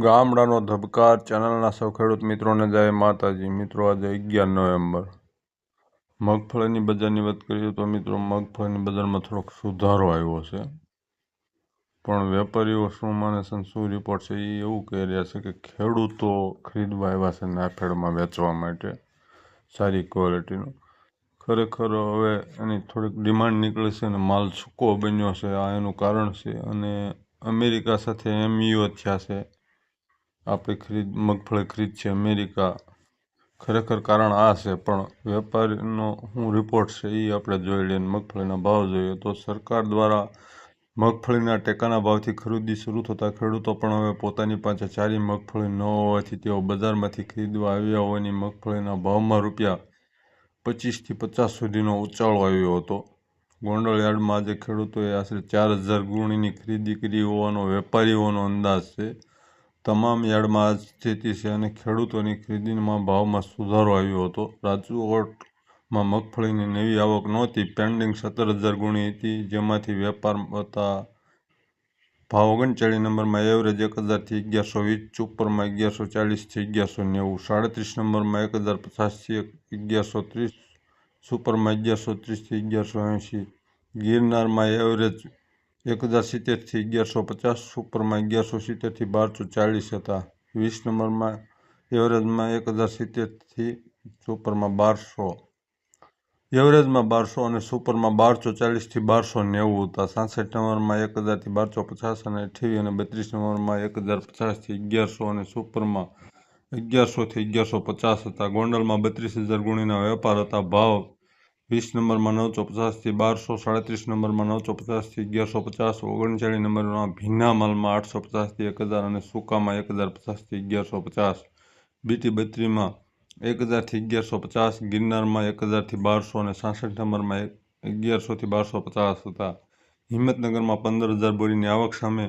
ગામડાનો ધબકાર ચેનલના સૌ ખેડૂત મિત્રોને જય માતાજી. મિત્રો, આજે અગિયાર નવેમ્બર. મગફળીની બજારની વાત કરીએ તો મિત્રો, મગફળીની બજારમાં થોડોક સુધારો આવ્યો છે. પણ વેપારીઓ શું માને છે શું રિપોર્ટ છે? એ એવું કહી રહ્યા છે કે ખેડૂતો ખરીદવા આવ્યા છે નાફેડમાં વેચવા માટે, સારી ક્વોલિટીનો ખરેખર હવે એની થોડીક ડિમાન્ડ નીકળી છે અને માલ સૂકો બન્યો છે. આ એનું કારણ છે અને અમેરિકા સાથે એમયુઓ થયા છે. આપણી ખરીદ, મગફળી ખરીદ છે અમેરિકા. ખરેખર કારણ આ છે, પણ વેપારીનો શું રિપોર્ટ છે એ આપણે જોઈ લઈએ મગફળીના ભાવ જોઈએ તો સરકાર દ્વારા મગફળીના ટેકાના ભાવથી ખરીદી શરૂ થતાં ખેડૂતો પણ હવે પોતાની પાસે સારી મગફળી ન હોવાથી તેઓ બજારમાંથી ખરીદવા આવ્યા હોવાની મગફળીના ભાવમાં રૂપિયા પચીસથી પચાસ સુધીનો ઉછાળો આવ્યો હતો. ગોંડલ યાર્ડમાં આજે ખેડૂતોએ આશરે ચાર હજાર ગુણીની ખરીદી કરી હોવાનો વેપારીઓનો અંદાજ છે. તમામ યાર્ડમાં આ સ્થિતિ છે અને ખેડૂતોની ખરીદીમાં ભાવમાં સુધારો આવ્યો હતો. રાજકોટમાં મગફળીની નવી આવક નહોતી પેન્ડિંગ સત્તર હજાર ગુણી હતી, જેમાંથી વેપાર હતા ભાવ ઓગણચાળીસ નંબરમાં એવરેજ એક હજારથી અગિયારસો વીસ ચુપરમાં અગિયારસો ચાલીસથી અગિયારસો નેવું, સાડત્રીસ નંબરમાં એક હજાર પચાસથી અગિયારસો ત્રીસ સુપરમાં અગિયારસો ત્રીસથી અગિયારસો એંશી, ગિરનારમાં એવરેજ એક હજાર સિત્તેરથી અગિયારસો પચાસ, સુપરમાં અગિયારસો સિત્તેરથી બારસો ચાલીસ હતા. વીસ નંબરમાં એવરેજમાં એક હજાર સિત્તેરથી સુપરમાં બારસો. એવરેજમાં બારસો અને સુપરમાં બારસો ચાલીસથી બારસો નેવું હતા. સાસઠ નંબરમાં એક હજારથી બારસો પચાસ અને અઠ્યાવીસ અને બત્રીસ નંબરમાં એક હજાર પચાસથી અગિયારસો અને સુપરમાં અગિયારસોથી અગિયારસો પચાસ હતા. ગોંડલમાં બત્રીસ હજાર ગુણીના વેપાર હતા. ભાવ વીસ નંબરમાં નવસો પચાસથી બારસો સાડત્રીસ નંબરમાં નવસો પચાસથી અગિયારસો પચાસ, ઓગણચાળીસ નંબરમાં ભીના માલમાં આઠસો પચાસથી એક હજાર અને સૂકામાં એક હજાર પચાસથી અગિયારસો પચાસ. બીટી બત્રીમાં એક હજારથી અગિયારસો પચાસ ગિરનારમાં એક હજારથી બારસો અને સાસઠ નંબરમાં અગિયારસોથી બારસો પચાસ હતા. હિંમતનગરમાં પંદર હજાર બોરીની આવક સામે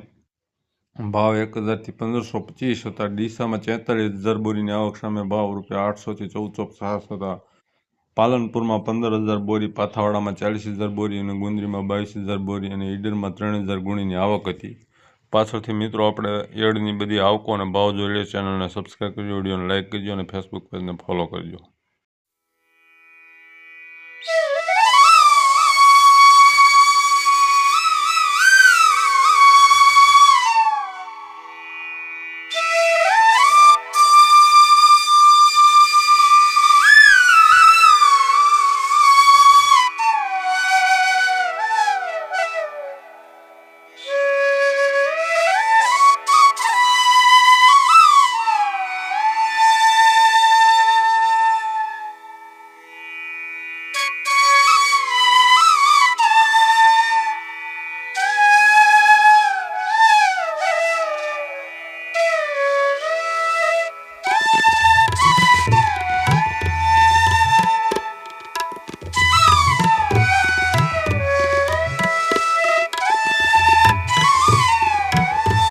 ભાવ એક હજારથી પંદરસો પચીસ હતા. ડીસામાં છેતાલીસ હજાર બોરીની આવક સામે ભાવ રૂપિયા આઠસોથી ચૌદસો પચાસ હતા. પાલનપુરમાં પંદર હજાર બોરી, પાથાવાડામાં ચાલીસ હજાર બોરી અને ગુંદરીમાં બાવીસ હજાર બોરી અને ઈડરમાં ત્રણ હજાર ગુણીની આવક હતી. પાછળથી મિત્રો, આપણે એડની બધી આવકો અને ભાવ જોઈ લઈએ ચેનલને સબસ્ક્રાઈબ કરજો, વિડીયોને લાઇક કરજો અને ફેસબુક પેજને ફોલો કરજો.